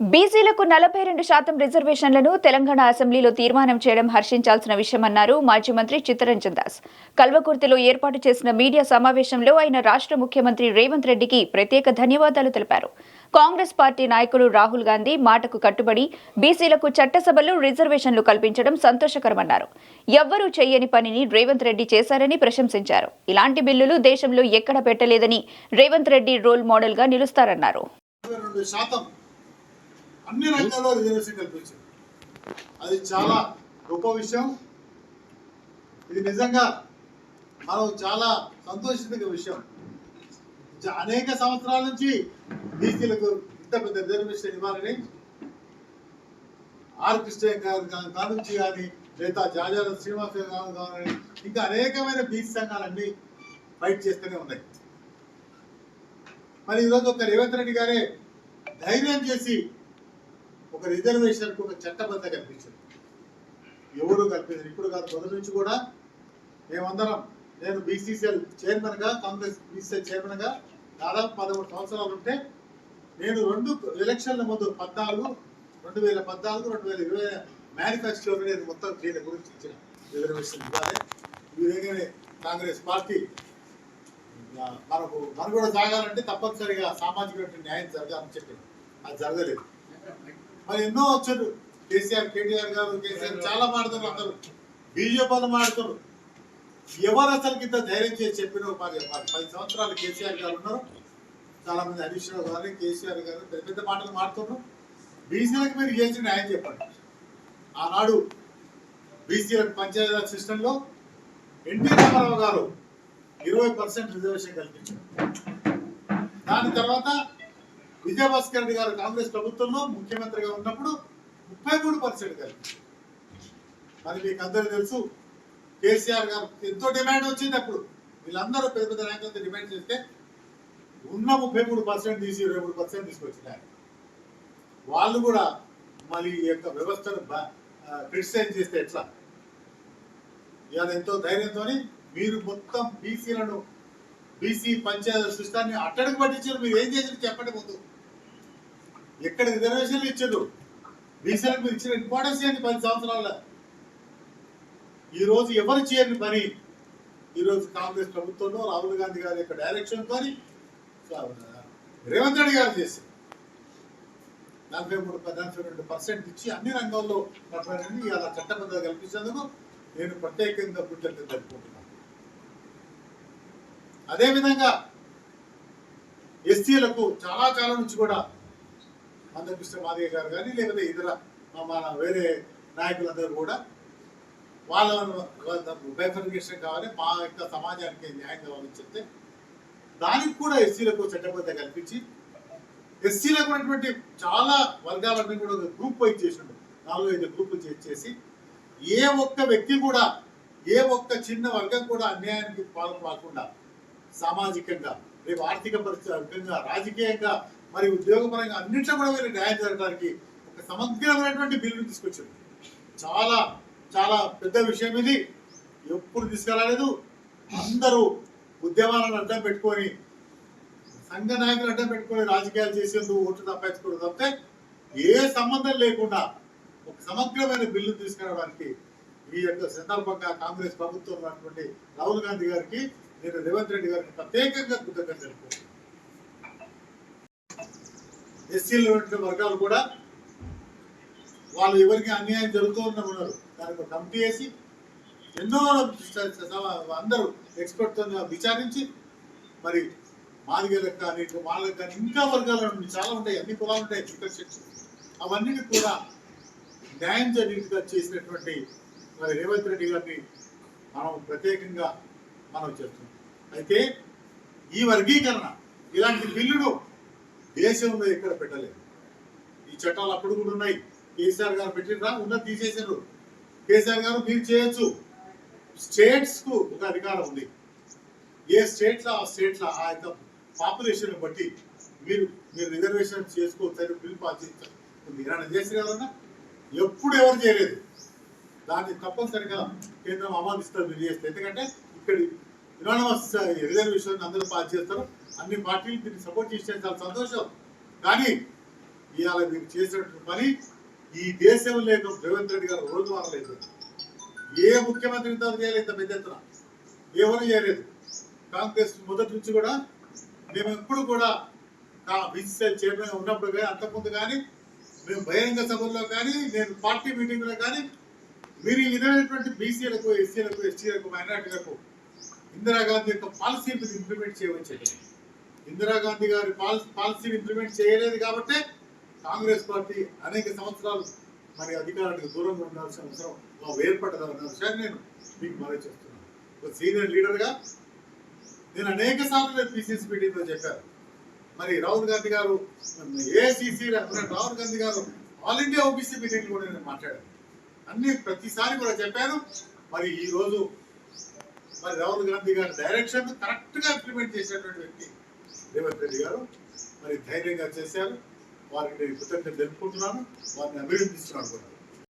బీసీలకు నలభై రెండు శాతం రిజర్వేషన్లను తెలంగాణ అసెంబ్లీలో తీర్మానం చేయడం హర్షించాల్సిన విషయమన్నారు మాజీ మంత్రి చిత్తరంజన్ దాస్. కల్వకుర్తిలో ఏర్పాటు చేసిన మీడియా సమావేశంలో ఆయన రాష్ట్ర ముఖ్యమంత్రి రేవంత్ రెడ్డికి ప్రత్యేక ధన్యవాదాలు తెలిపారు. కాంగ్రెస్ పార్టీ నాయకుడు రాహుల్ గాంధీ మాటకు కట్టుబడి బీసీలకు చట్టసభలో రిజర్వేషన్లు కల్పించడం సంతోషకరమన్నారు. ఎవ్వరూ చేయని పనిని రేవంత్ రెడ్డి చేశారని ప్రశంసించారు. ఇలాంటి బిల్లులు దేశంలో ఎక్కడ పెట్టలేదని రేవంత్ రెడ్డి రోల్ మోడల్గా నిలుస్తారన్నారు. అన్ని రంగాల్లో రిజర్వేషన్ కల్పించారు అది చాలా గొప్ప విషయం. ఇది నిజంగా మనం చాలా సంతోషించిన విషయం. అనేక సంవత్సరాల నుంచి బీసీలకు ఇంత పెద్ద రిజర్వేషన్ ఇవ్వాలని ఆర్ కృష్ణ గారు కా- కానుంచి కానీ లేదా జాజాల శ్రీనివాస గారు కానీ ఇంకా అనేకమైన బీసీ సంఘాలన్నీ ఫైట్ చేస్తూనే ఉన్నాయి. మరి ఈరోజు ఒక రేవంత్ రెడ్డి గారే ధైర్యం చేసి ఒక రిజర్వేషన్కు ఒక చట్టబద్ధ కల్పించింది. ఎవరు కల్పించారు. ఇప్పుడు కాదు మొదటి నుంచి కూడా మేమందరం నేను బీసీసీఎల్ చైర్మన్గా కాంగ్రెస్ బీసీసీఎల్ చైర్మన్గా దాదాపు పదమూడు సంవత్సరాలు ఉంటే నేను రెండు ఎలక్షన్ల ముందు పద్నాలుగు రెండు వేల పద్నాలుగు రెండు వేల ఇరవై మేనిఫెస్టోని నేను మొత్తం దీని గురించి ఇచ్చిన రిజర్వేషన్ ఇవ్వాలి. ఈ విధంగానే కాంగ్రెస్ పార్టీ మనకు మనుగడ కూడా సాగాలంటే తప్పనిసరిగా సామాజిక న్యాయం జరగాలని చెప్పి. అది జరగలేదు. మరి ఎన్నో వచ్చారు. కేసీఆర్ కేటీఆర్ గారు కేసీఆర్ చాలా మాడతారు అందరూ. బీజేపీ వాళ్ళు మాడతారు ఎవరు అసలు కింద ధైర్యం చేసి చెప్పిన మరి పది పది సంవత్సరాలు కేసీఆర్ గారు ఉన్నారు. చాలా మంది హరీష్ రావు గారు కేసీఆర్ గారు పెద్ద పెద్ద మాటలు మాడుతున్నారు బీసీలకు మీరు చేసిన న్యాయం చెప్పండి. ఆనాడు బీసీలకు పంచాయతీరాజ్ సిస్టంలో ఎన్టీ రామారావు గారు ఇరవై పర్సెంట్ రిజర్వేషన్ కల్పించారు. దాని తర్వాత విజయభాస్కర్ రెడ్డి గారు కాంగ్రెస్ ప్రభుత్వంలో ముఖ్యమంత్రిగా ఉన్నప్పుడు ముప్పై మూడు పర్సెంట్ కల్పించారు మరి మీకు అందరూ తెలుసు కేసీఆర్ గారు ఎంతో డిమాండ్ వచ్చింది అప్పుడు. వీళ్ళందరూ పెద్ద పెద్ద నాయకులతో డిమాండ్ చేస్తే ఉన్న ముప్పై మూడు పర్సెంట్ తీసి ఇరవై మూడు పర్సెంట్ తీసుకొచ్చినారు వాళ్ళు కూడా మళ్ళీ ఈ యొక్క వ్యవస్థను క్రిటిసైజ్ చేస్తే ఎట్లా? ఇవాళ ఎంతో ధైర్యంతో మీరు మొత్తం బీసీలను బీసీ పంచాయతీ సిస్టాన్ని అట్టడికి పట్టించారు. మీరు ఏం చేసారు చెప్పండి ముందు. ఎక్కడ రిజర్వేషన్లు ఇచ్చారు? బీసీలకు ఇచ్చిన ఇంపార్టెన్స్ ఏంటి పది సంవత్సరాల ఈరోజు ఎవరు చేయని పని? ఈ రోజు కాంగ్రెస్ ప్రభుత్వంలో రాహుల్ గాంధీ గారి యొక్క డైరెక్షన్ తోని రేవంత్ రెడ్డి గారు చేసి నలభై మూడు నలభై రెండు పర్సెంట్ ఇచ్చి అన్ని రంగాల్లో నలభై ఇలా చట్టబద్ధత కల్పించేందుకు నేను ప్రత్యేకంగా కృతజ్ఞత జరుపుకుంటున్నాను. అదేవిధంగా ఎస్సీలకు చాలా కాలం నుంచి కూడా మందకృష్ణ మాదిగ గారు కానీ లేకపోతే ఇతర మా- మన వేరే నాయకులందరూ కూడా వాళ్ళ బైఫర్గేషన్ కావాలి మా యొక్క సమాజానికి న్యాయం కావాలని చెప్తే దానికి కూడా ఎస్సీలకు చట్టబద్ధ కల్పించి ఎస్సీలకు ఉన్నటువంటి చాలా వర్గాలన్నీ కూడా ఒక గ్రూప్ వైజ్ చేసిండు. నాలుగు ఐదు గ్రూపులు చేసి ఏ ఒక్క వ్యక్తి కూడా ఏ ఒక్క చిన్న వర్గం కూడా అన్యాయానికి పాలన కాకుండా సామాజికంగా రేపు ఆర్థిక పరిస్థితిగా రాజకీయంగా మరి ఉద్యోగపరంగా అన్నింటిలో కూడా మీరు న్యాయం జరగడానికి ఒక సమగ్రమైనటువంటి బిల్లును తీసుకొచ్చారు. చాలా చాలా పెద్ద విషయం ఇది. ఎప్పుడు తీసుకురాలేదు. అందరూ ఉద్యమాలను అడ్డం పెట్టుకొని సంఘ నాయకులు అడ్డం పెట్టుకొని రాజకీయాలు చేసేందుకు ఓట్లు తప్పించుకోవడం తప్పితే ఏ సంబంధం లేకుండా ఒక సమగ్రమైన బిల్లు తీసుకురావడానికి ఈ యొక్క సందర్భంగా కాంగ్రెస్ ప్రభుత్వం ఉన్నటువంటి రాహుల్ గాంధీ గారికి నేను రేవంత్ రెడ్డి గారికి ప్రత్యేకంగా కృతజ్ఞత తెలుపుకుంటున్నాను ఎస్సీలో ఉన్నటువంటి వర్గాలు కూడా వాళ్ళు ఎవరికి అన్యాయం జరుగుతూ ఉన్నారు. దానికి ఒక కమిటీ వేసి ఎన్నో అందరూ ఎక్స్పర్ట్తో విచారించి మరి మాదిగలకు కానీ వాళ్ళకి కానీ ఇంకా వర్గాలు చాలా ఉంటాయి. అన్ని కులాలు ఉంటాయి. ఇక్కడ సెక్షన్ అవన్నిటి కూడా న్యాయం జరిగినట్టుగా చేసినటువంటి మరి రేవంత్ రెడ్డి గారిని మనం ప్రత్యేకంగా మనం చేస్తున్నాం. అయితే ఈ వర్గీకరణ ఇలాంటి బిల్లును దేశంలో ఎక్కడ పెట్టలేదు. ఈ చట్టాలు అప్పుడు కూడా ఉన్నాయి. కేసీఆర్ గారు పెట్టినరా ఉన్నది తీసేసారు కేసీఆర్ గారు మీరు చేయొచ్చు. స్టేట్స్కు ఒక అధికారం ఉంది. ఏ స్టేట్లో ఆ స్టేట్లో ఆ యొక్క పాపులేషన్ బట్టి మీరు మీరు రిజర్వేషన్ చేసుకోవచ్చు బిల్ పాస్ చేస్తారు ఏమైనా చేసి కదన్నా? ఎప్పుడు ఎవరు చేయలేదు. దాన్ని తప్పనిసరిగా కేంద్రం ఆమోదిస్తారు మీరు చేస్తే. ఎందుకంటే ఇక్కడ యునానమస్ రిజర్వేషన్ అందరూ పాస్ చేస్తారు. అన్ని పార్టీలు దీన్ని సపోర్ట్ చేస్తే చాలా సంతోషం. కానీ ఇవాళ మీరు చేసినటువంటి పని ఈ దేశం లేక రేవంత్ రెడ్డి గారు రోజు వారలేదు ఏ ముఖ్యమంత్రి ఇంత చేయలేదు ఇంత పెద్ద ఎత్తున. ఎవరు చేయలేదు. కాంగ్రెస్ మొదటి నుంచి కూడా మేము ఎప్పుడు కూడా బిజినెస్ చైర్మన్ ఉన్నప్పుడు కానీ అంతకుముందు కానీ మేము బహిరంగ సభల్లో కానీ నేను పార్టీ మీటింగ్లో కానీ మీరు ఈ విధమైనటువంటి బీసీలకు ఎస్సీలకు ఎస్టీలకు మైనార్టీలకు ఇందిరాగాంధీ యొక్క పాలసీని మీరు ఇంప్లిమెంట్ చేయవచ్చు ఇందిరాగాంధీ గారి పాలసీ పాలసీని ఇంప్లిమెంట్ చేయలేదు కాబట్టి కాంగ్రెస్ పార్టీ అనేక సంవత్సరాలు మరి అధికారానికి దూరంగా ఉండాల్సిన అవసరం మాకు ఏర్పడ్డదన్న విషయాన్ని నేను మీకు మరీ చేస్తున్నాను ఒక సీనియర్ లీడర్గా నేను అనేక సార్లు నేను పిసిసి మీటింగ్లో చెప్పాను. మరి రాహుల్ గాంధీ గారు ఏసీసీ రాహుల్ గాంధీ గారు ఆల్ ఇండియా ఓబీసీ మీటింగ్ కూడా నేను మాట్లాడాను. అన్ని ప్రతిసారి కూడా చెప్పాను. మరి ఈ రోజు మరి రాహుల్ గాంధీ గారి డైరెక్షన్ కరెక్ట్గా ఇంప్లిమెంట్ చేసినటువంటి వ్యక్తి రేవంత్ రెడ్డి గారు. మరి ధైర్యంగా చేశారు. వారికి నేను కృతజ్ఞత తెలుపుకుంటున్నాను. వారిని అభినందిస్తున్నాను కూడా.